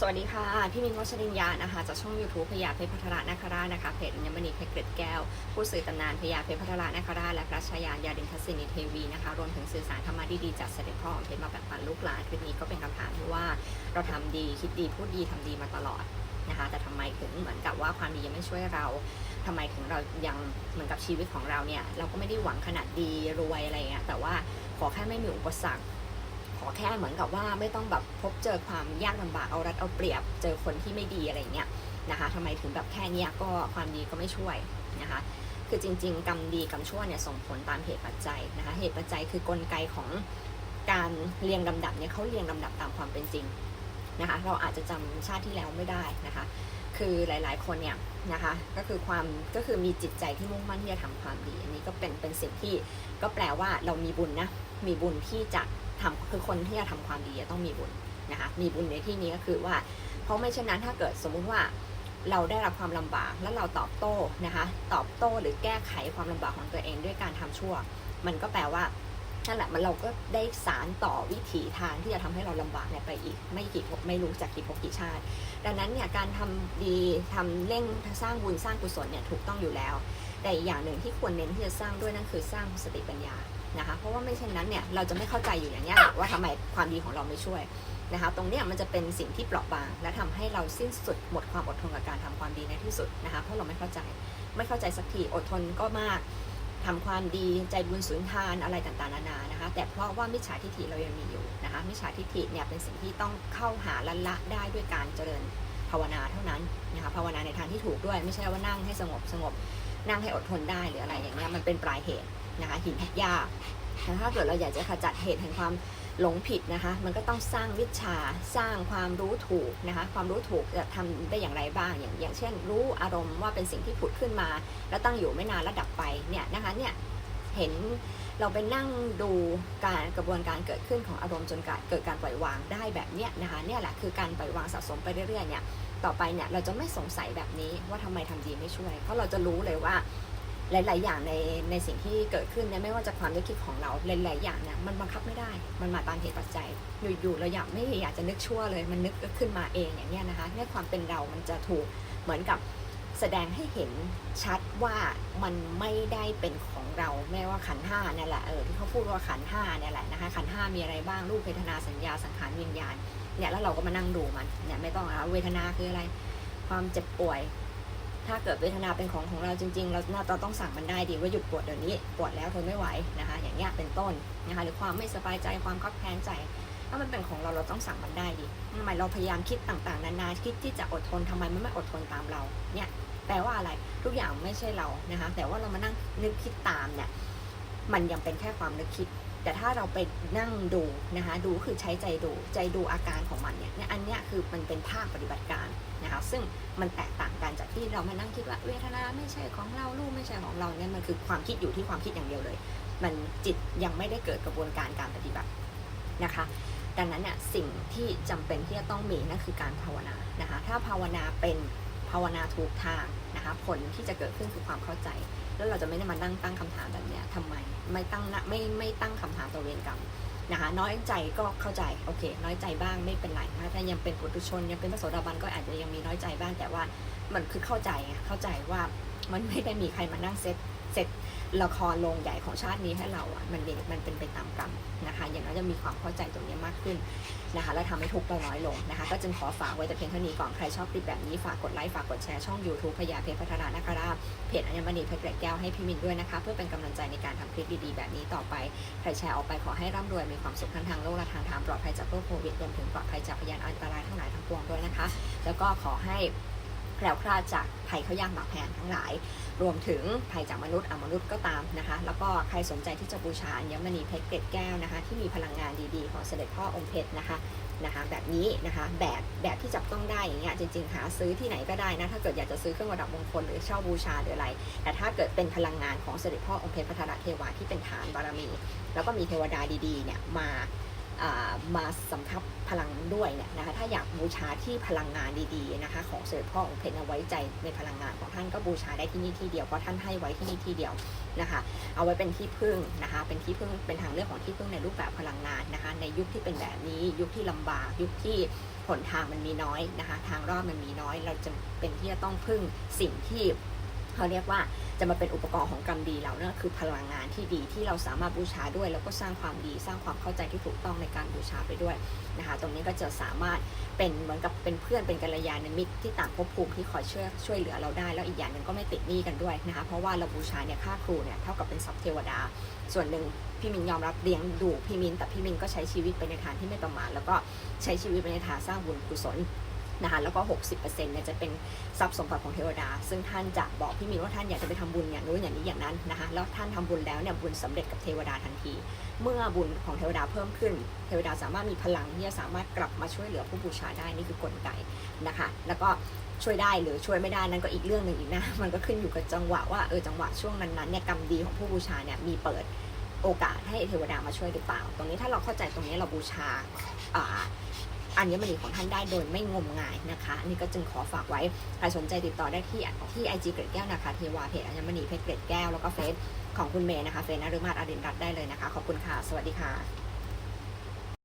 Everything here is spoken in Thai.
สวัสดีค่ะ พี่มินวัชรินยานะคะจากช่อง YouTube พญาเพชรพัทรนาคราชนะคะเพจอัญมณีเพชรเกร็ดแก้ว ผู้สื่อตำนานพญาเพชรพัทรนาคราชและพระชายานยาดินทศสินีเทวีนะคะรวมถึงสื่อสารธรรมะดีๆจากเสด็จพ่อของเพชรมาแบ่งปันลูกหลานคลิปนี้ก็เป็นคำถามที่ว่าเราทำดีคิดดีพูดดีทำดีมาตลอดนะคะ แต่ทำไมถึงเหมือนกับว่าความดียังไม่ช่วยเราทำไมถึงเรายังเหมือนกับชีวิตของเราเนี่ยเราก็ไม่ได้หวังขนาดดีรวยอะไรเงี้ยแต่ว่าขอแค่ไม่มีอุปสรรค อแค่เหมือนกับว่าไม่ต้องแบบพบเจอความยากลำบากเอารัดเอาเปรียบ เจอคนที่ไม่ดีอะไรเงี้ยนะคะทำไมถึงแบบแค่เนี้ยก็ความดีก็ไม่ช่วยนะคะคือจริง ๆ กรรมดีกรรมชั่วเนี่ยส่งผลตามเหตุปัจจัยนะคะเหตุปัจจัยคือกลไกของการเรียงลำดับเนี่ยเขาเรียงลำดับตามความเป็นจริงนะคะเราอาจจะจำชาติที่แล้วไม่ได้นะคะ คือหลายๆคนเนี่ยนะคะก็คือความก็คือมีจิตใจที่มุ่งมั่นที่จะทำความดี อันนี้ก็เป็นเป็นสิ่งที่ก็แปลว่าเรามีบุญนะมีบุญที่จะ ทำคือคนที่จะทำความดีจะต้องมีบุญนะคะมีบุญในที่นี้ก็คือว่า เพราะไม่เช่นนั้นถ้าเกิดสมมุติว่าเราได้รับความลำบากแล้วเราตอบโต้นะคะ ตอบโต้หรือแก้ไขความลำบากของตัวเองด้วยการทำชั่ว มันก็แปลว่านั่นแหละมันเราก็ได้สารต่อวิถีทางที่จะทำให้เราลำบากเนี่ยไปอีก ไม่กี่ไม่รู้จากกี่ภพกี่ชาติ ดังนั้นเนี่ยการทำดีทำเร่งสร้างบุญสร้างกุศลเนี่ยถูกต้องอยู่แล้ว แต่อีกอย่างหนึ่งที่ควรเน้นที่จะสร้างด้วยนั่นคือสร้างสติปัญญา นะคะ เพราะว่าไม่เช่นนั้นเนี่ยเราจะไม่เข้าใจอยู่อย่างนี้ยว่าทำไมความดีของเราไม่ช่วยนะคะ ตรงเนี้ยมันจะเป็นสิ่งที่เปราะบาง และทำให้เราสิ้นสุดหมดความอดทนกับการทำความดีในที่สุดนะคะเพราะเราไม่เข้าใจไม่เข้าใจสักทีอดทนก็มากทำความดีใจบุญสุนทานอะไรต่างๆนานานะคะ แต่เพราะว่ามิจฉาทิฏฐิเรายังมีอยู่นะคะมิจฉาทิฏฐิเนี่ยเป็นสิ่งที่ต้องเข้าหาละละได้ด้วยการเจริญภาวนาเท่านั้นนะคะภาวนาในทางที่ถูกด้วย ไม่ใช่ว่านั่งให้สงบสงบนั่งให้อดทนได้หรืออะไรอย่างเงี้ยมันเป็นปลายเหตุ นะคะหินหักยากแต่ถ้าเกิดเราอยากจะขจัดเหตุแห่งความหลงผิดนะคะ มันก็ต้องสร้างวิชา สร้างความรู้ถูกนะคะ ความรู้ถูกจะทำได้อย่างไรบ้าง อย่างอย่างเช่น รู้อารมณ์ว่าเป็นสิ่งที่ผุดขึ้นมา แล้วตั้งอยู่ไม่นานแล้วดับไป เนี่ยนะคะ เนี่ย เห็นเราไปนั่งดูการกระบวนการเกิดขึ้นของอารมณ์จนเกิดการปล่อยวางได้แบบเนี้ยนะคะ เนี่ยแหละคือการปล่อยวางสะสมไปเรื่อยๆเนี่ย ต่อไปเนี่ยเราจะไม่สงสัยแบบนี้ว่าทำไมทำดีไม่ช่วย เพราะเราจะรู้เลยว่า หลาย ๆ อย่างในในสิ่งที่เกิดขึ้นเนี่ยไม่ว่าจะความนึกคิดของเราหลายๆอย่างเนี่ยมันบังคับไม่ได้ มันมาตามเหตุปัจจัย อยู่ ๆ เราอยากไม่อยากจะนึกชั่วเลย มันนึกขึ้นมาเองอย่างเนี้ยนะคะเนี่ยความเป็นเรามันจะถูกเหมือนกับแสดงให้เห็นชัดว่ามันไม่ได้เป็นของเราแม้ว่าขันห้าเนี่ยแหละเออที่เขาพูดว่าขันห้าเนี่ยแหละนะคะขันห้ามีอะไรบ้างรูปเวทนาสัญญาสังขารวิญญาณเนี่ยแล้วเราก็มานั่งดูมันเนี่ยไม่ต้องเอาเวทนาคืออะไร ความเจ็บป่วย ถ้าเกิดเวทนาเป็นของของเราจริง ๆ เราน่าจะต้องสั่งมันได้ดีว่าหยุดปวดเดี๋ยวนี้ปวดแล้วทนไม่ไหวนะคะ อย่างเงี้ยเป็นต้นนะคะหรือความไม่สบายใจความคับแค้นใจ ถ้ามันเป็นของเราเราต้องสั่งมันได้ดีทำไมเราพยายามคิดต่างๆ นานาคิดที่จะอดทนทำไมมันไม่อดทนตามเราเนี่ยแปลว่าอะไรทุกอย่างไม่ใช่เรานะคะ แต่ว่าเรามานั่งนึกคิดตามเนี่ยมันยังเป็นแค่ความนึกคิด แต่ถ้าเราไปนั่งดูนะคะ ดูคือใช้ใจดูใจดูอาการของมันเนี่ยอันเนี้ยคือมันเป็นภาคปฏิบัติการนะคะ ซึ่งมันแตกต่างกัน ที่เรามานั่งคิดว่าเวทนาไม่ใช่ของเรารูปไม่ใช่ของเราเนี่ยมันคือความคิดอยู่ที่ความคิดอย่างเดียวเลย มันจิตยังไม่ได้เกิดกระบวนการการปฏิบัตินะคะ ดังนั้นเนี่ยสิ่งที่จำเป็นที่จะต้องมีนั่นคือการภาวนานะคะ ถ้าภาวนาเป็นภาวนาถูกทางนะคะผลที่จะเกิดขึ้นคือความเข้าใจ แล้วเราจะไม่ได้มานั่งตั้งคำถามแบบเนี้ยทำไม ไม่ตั้งไม่ไม่ตั้งคำถามตัวเวรกรรม นะคะน้อยใจก็เข้าใจโอเค น้อยใจบ้างไม่เป็นไรนะถ้ายังเป็นปุถุชนยังเป็นพระโสดาบันก็อาจจะยังมีน้อยใจบ้างแต่ว่ามันคือเข้าใจเข้าใจว่ามันไม่ได้มีใครมานั่งเซต เซตละครโรงใหญ่ของชาตินี้ให้เราอะมันเป็นมันเป็นไปตามกรรมนะคะ อย่างน้อยจะมีความเข้าใจตรงนี้มากขึ้นนะคะ และทำให้ทุกข์เราน้อยลงนะคะ ก็จึงขอฝากไว้แต่เพียงเท่านี้ก่อน ใครชอบคลิปแบบนี้ฝากกดไลค์ ฝากกดแชร์ช่อง YouTube พยาเพชรพัฒนานาคราชเพจอัญมณีเพชรเกล็ดแก้วให้พี่มินด้วยนะคะ เพื่อเป็นกำลังใจในการทำคลิปดีๆแบบนี้ต่อไป ใครแชร์ออกไปขอให้ร่ำรวยมีความสุขทั้งทางโลกและทางธรรมปลอดภัยจากโรคโควิดรวมถึงปลอดภัยจากพยานอันตรายทั้งหลายทั้งปวงด้วยนะคะ แล้วก็ขอให้ แคล้วคลาดจากภัยเขาวยากหมากแพงทั้งหลาย รวมถึงภัยจากมนุษย์อมนุษย์ก็ตามนะคะ แล้วก็ใครสนใจที่จะบูชาอัญมณีเพชรเกล็ดแก้วนะคะ ที่มีพลังงานดีๆ ของเสด็จพ่อองค์เพชรนะคะนะคะแบบนี้นะคะแบบแบบที่จับต้องได้อย่างเงี้ยจริงๆ หาซื้อที่ไหนก็ได้นะถ้าเกิดอยากจะซื้อเครื่องประดับมงคลหรือเช่าบูชาหรืออะไร แต่ถ้าเกิดเป็นพลังงานของเสด็จพ่อองค์เพชรพัฒนาเทวาที่เป็นฐานบารมี แล้วก็มีเทวดาดีๆเนี่ยมา มาสำทับพลังด้วยเนี่ยนะคะถ้าอยากบูชาที่พลังงานดีๆนะคะของเสด็จพ่อองค์เพชรเอาไว้ใจในพลังงานของท่านก็บูชาได้ที่นี่ที่เดียวเพราะท่านให้ไว้ที่นี่ที่เดียวนะคะเอาไว้เป็นที่พึ่งนะคะเป็นที่พึ่งเป็นทางเลือกของที่พึ่งในรูปแบบพลังงานนะคะในยุคที่เป็นแบบนี้ยุคที่ลำบากยุคที่หนทางมันมีน้อยนะคะทางรอดมันมีน้อย เราจะเป็นที่จะต้องพึ่งสิ่งที่ เขาเรียกว่าจะมาเป็นอุปกรณ์ของกรรมดีเราเนี่ยคือพลังงานที่ดีที่เราสามารถบูชาด้วย แล้วก็สร้างความดีสร้างความเข้าใจที่ถูกต้องในการบูชาไปด้วยนะคะ ตรงนี้ก็จะสามารถเป็นเหมือนกับเป็นเพื่อนเป็นกัลยาณมิตรที่ต่างภพภูมิที่คอยช่วยช่วยเหลือเราได้ แล้วอีกอย่างหนึ่งก็ไม่ติดหนี้กันด้วยนะคะ เพราะว่าเราบูชาเนี่ยค่าครูเนี่ยเท่ากับเป็นทรัพเทวดา ส่วนหนึ่งพี่มินยอมรับเลี้ยงดูพี่มินแต่พี่มินก็ใช้ชีวิตไปในทางที่ไม่ประมาทแล้วก็ใช้ชีวิตไปในทางสร้างบุญกุศล นะคะแล้วก็ 60%เนี่ยจะเป็นทรัพย์สมบัติของเทวดา ซึ่งท่านจะบอกพี่มินว่าท่านอยากจะไปทำบุญอย่างนู้นอย่างนี้อย่างนั้นนะคะแล้วท่านทำบุญแล้วเนี่ยบุญสำเร็จกับเทวดาทันที เมื่อบุญของเทวดาเพิ่มขึ้น เทวดาสามารถมีพลังที่จะสามารถกลับมาช่วยเหลือผู้บูชาได้นี่คือกลไกนะคะแล้วก็ช่วยได้หรือช่วยไม่ได้นั่นก็อีกเรื่องหนึ่งอีกนะมันก็ขึ้นอยู่กับจังหวะว่าเออจังหวะช่วงนั้นๆเนี่ยกรรมดีของผู้บูชาเนี่ยมีเปิดโอกาสให้เทวดามาช่วยหรือเปล่า ตรงนี้ถ้าเราเข้าใจตรงนี้เราบูชา อันนี้มณีของท่านได้โดยไม่งมงายนะคะอันนี้ก็จึงขอฝากไว้ ใครสนใจติดต่อได้ที่ที่ไอจีเกรดแก้วนะคะเทวาเพจอัญมณีเพจเกรดแก้วแล้วก็เฟซของคุณเมย์นะคะเฟซนฤมาตอดินรัตได้เลยนะคะ ขอบคุณค่ะ สวัสดีค่ะ